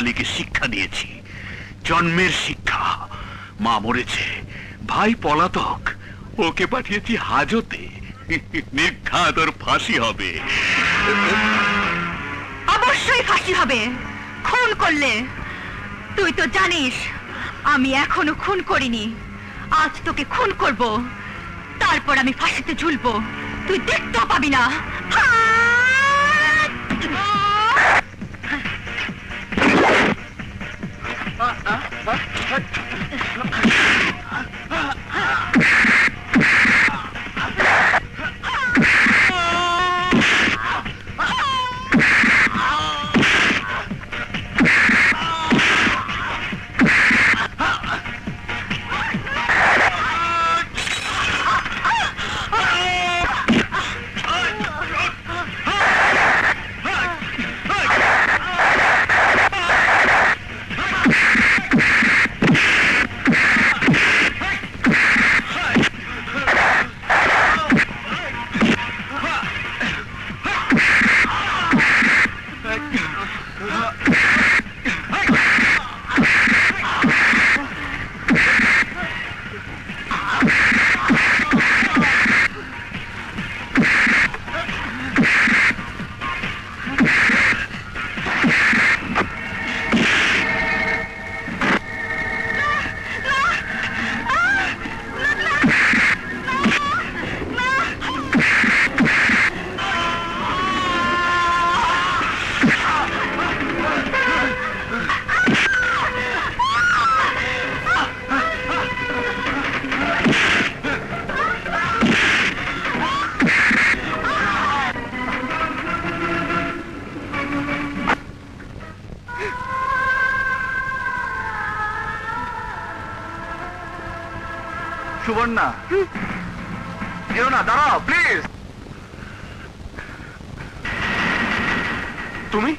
শালিকে শিক্ষা দিয়েছি জন্মের শিক্ষা। মা মরেছে। ভাই পলাতক। ওকে পাঠিয়েছি হাজতে। নির্ঘাত ওর ফাঁসি হবে। অবশ্যই ফাঁসি হবে। খুন করলে। তুই তো জানিস, আমি এখনও খুন করিনি। আজ তোকে খুন করব। তারপর আমি ফাঁসিতে ঝুলবো। তুই দেখতেও পাবি না। সুবর্ণা। এও না দাঁড়াও প্লিজ তুমি?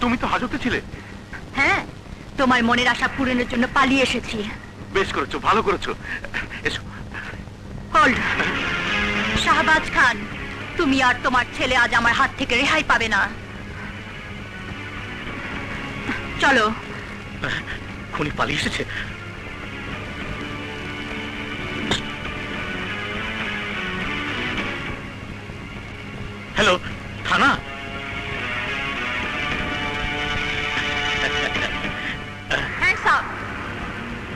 তুমি তো হাজতে ছিলে। হ্যাঁ তোমার মনের আশা পূরণের জন্য পালিয়ে এসেছি। বেশ করেছ ভালো করেছ। এসো। হোল্ড শাহবাজ খান তুমি আর তোমার ছেলে আজ আমার হাত থেকে রেহাই পাবে না। চলো। খুনি পালিয়ে এসেছে? হ্যালো থানা? আপ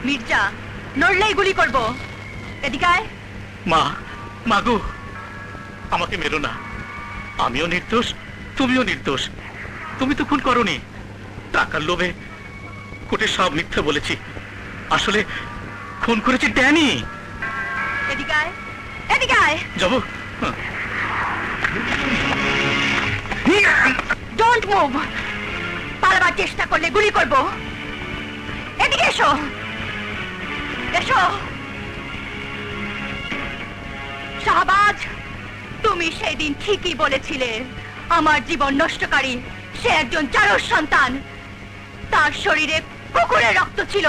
মির্জা নড়লেই গুলি করব। এদিকে আয়। মা মাগো আমাকে মেরো না। আমিও নির্দোষ তুমিও নির্দোষ। তুমি তো খুন করনি। টাকার লোভে কোটে সব মিথ্যে বলেছি। আসলে খুন করেছি ড্যানি। এদিকে আয়। এদিকে আয়। যাব? ডোন্ট মুভ পালাবার চেষ্টা করলে গুলি করব। এদিকে এসো। এসো। শাহবাজ, তুমি সেই দিন ঠিকই বলেছিলে, আমার জীবন নষ্টকারী, সে একজন চারস সন্তান। তার শরীরে কুকুরের রক্ত ছিল।